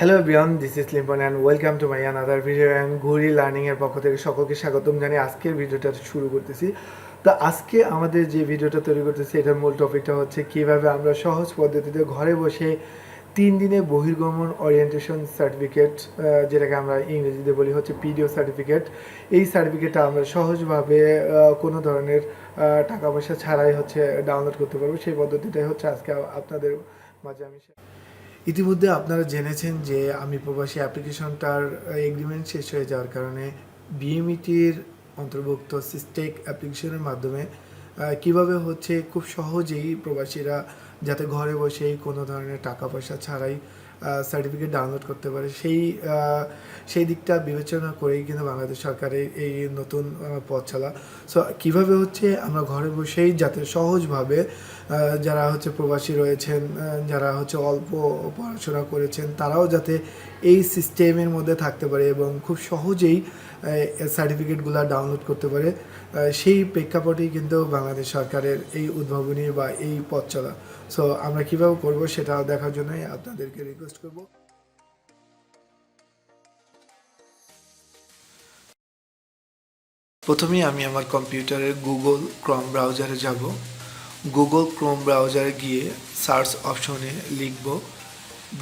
Hello বিয়ন this is Limpon and welcome to my another video and ঘুরি লার্নিংয়ের পক্ষ থেকে সকলকে স্বাগতম জানিয়ে আজকের ভিডিওটা শুরু করতেছি। তো আজকে আমাদের যে ভিডিওটা তৈরি করতেছি, এটার মূল টপিকটা হচ্ছে কীভাবে আমরা সহজ পদ্ধতিতে ঘরে বসে তিন দিনে বহির্গমন ওরিয়েন্টেশন সার্টিফিকেট যেটাকে আমরা ইংরেজিতে বলি হচ্ছে পিডিও সার্টিফিকেট এই সার্টিফিকেটটা আমরা সহজভাবে কোনো ধরনের টাকা পয়সা ছাড়াই হচ্ছে ডাউনলোড করতে পারব। সেই পদ্ধতিটাই হচ্ছে আজকে আপনাদের মাঝে আমি ইতিমধ্যে আপনারা জেনেছেন যে আমি প্রবাসী অ্যাপ্লিকেশনটার এগ্রিমেন্ট শেষ হয়ে যাওয়ার কারণে বিএমইটির অন্তর্ভুক্ত সিস্টেক অ্যাপ্লিকেশনের মাধ্যমে কীভাবে হচ্ছে? খুব সহজেই প্রবাসীরা যাতে ঘরে বসেই কোনো ধরনের টাকা পয়সা ছাড়াই সার্টিফিকেট ডাউনলোড করতে পারে। সেই সেই দিকটা বিবেচনা করেই কিন্তু বাংলাদেশ সরকারের এই নতুন পথ চলা। সো কীভাবে হচ্ছে আমরা ঘরে বসেই যাতে সহজভাবে যারা হচ্ছে প্রবাসী রয়েছেন যারা হচ্ছে অল্প পড়াশোনা করেছেন, তারাও যাতে এই সিস্টেমের মধ্যে থাকতে পারে এবং খুব সহজেই সার্টিফিকেটগুলো ডাউনলোড করতে পারে সেই প্রেক্ষাপটেই কিন্তু বাংলাদেশ সরকারের এই উদ্ভাবনী বা এই পথ চলা। সো আমরা কীভাবে করব সেটা দেখার জন্যই আপনাদেরকে রিকোয়েস্ট করব। প্রথমেই আমি আমার কম্পিউটারের গুগল ক্রম ব্রাউজারে যাব। গুগল ক্রোম ব্রাউজারে গিয়ে সার্চ অপশনে লিখব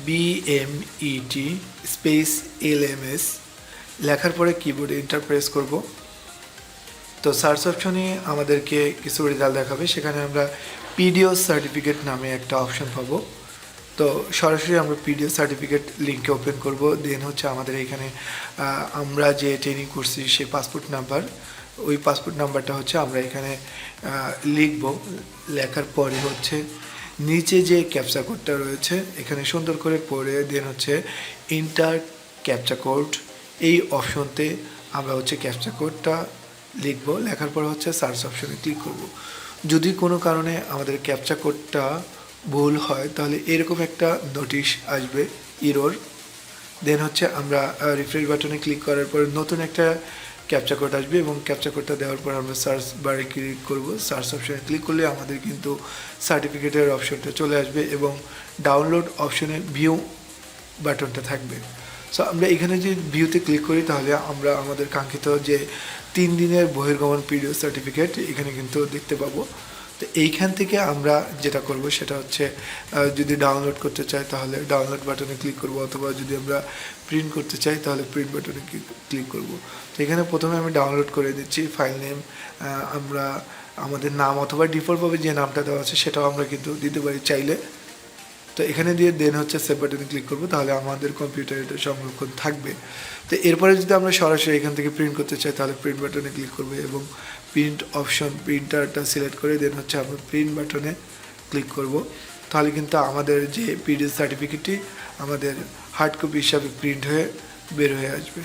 BMET space L M S লেখার পরে কিবোর্ডে এন্টার প্রেস করব। তো সার্চ অপশনে আমাদেরকে কিছু রেজাল্ট দেখাবে। সেখানে আমরা পিডিও সার্টিফিকেট নামে একটা অপশন পাবো। তো সরাসরি আমরা পিডিএফ সার্টিফিকেট লিঙ্কে ওপেন করব। দেন হচ্ছে আমাদের এখানে আমরা যে ট্রেনিং করছি সেই পাসপোর্ট নাম্বার ওই পাসপোর্ট নাম্বারটা হচ্ছে আমরা এখানে লিখব। লেখার পরে হচ্ছে নিচে যে ক্যাপচা কোডটা রয়েছে, এখানে সুন্দর করে পড়ে দেন হচ্ছে ইন্টার ক্যাপচা কোড এই অপশনতে আমরা হচ্ছে ক্যাপচা কোডটা লিখব। লেখার পর হচ্ছে সার্চ অপশনে ক্লিক করব। যদি কোনো কারণে আমাদের ক্যাপচা কোডটা ভুল হয়, তাহলে এরকম একটা নোটিশ আসবে ইরোর দেন হচ্ছে আমরা রিফ্রেশ বাটনে ক্লিক করার পর নতুন একটা ক্যাপচা কোড আসবে এবং ক্যাপচা কোডটা দেওয়ার পর আমরা সার্চ বারে ক্লিক করব। সার্চ অপশনে ক্লিক করলে আমাদের কিন্তু সার্টিফিকেটের অপশনটা চলে আসবে এবং ডাউনলোড অপশনে ভিউ বাটনটা থাকবে। সো আমরা এখানে যে ভিউতে ক্লিক করি, তাহলে আমরা আমাদের কাঙ্ক্ষিত যে তিন দিনের বহির্গমন পিরিয়ড সার্টিফিকেট এখানে কিন্তু দেখতে পাবো। তো এইখান থেকে আমরা যেটা করব সেটা হচ্ছে যদি ডাউনলোড করতে চাই তাহলে ডাউনলোড বাটনে ক্লিক করব, অথবা যদি আমরা প্রিন্ট করতে চাই তাহলে প্রিন্ট বাটনে ক্লিক করব। তো এখানে প্রথমে আমি ডাউনলোড করে দিচ্ছি ফাইল নেম আমরা আমাদের নাম অথবা ডিফল্টভাবে যে নামটা দেওয়া আছে সেটাও আমরা কিন্তু দিতে পারি চাইলে। তো এখানে দিয়ে দেন হচ্ছে সেভ বাটনে ক্লিক করব, তাহলে আমাদের কম্পিউটারে এটা সংরক্ষণ থাকবে। তো এরপরে যদি আমরা সরাসরি এখান থেকে প্রিন্ট করতে চাই, তাহলে প্রিন্ট বাটনে ক্লিক করব এবং প্রিন্ট অপশন প্রিন্টারটা সিলেক্ট করে দেন হচ্ছে আমরা প্রিন্ট বাটনে ক্লিক করব। তাহলে কিন্তু আমাদের যে পিডিএফ সার্টিফিকেটটি আমাদের হার্ড কপি হিসাবে প্রিন্ট হয়ে বের হয়ে আসবে।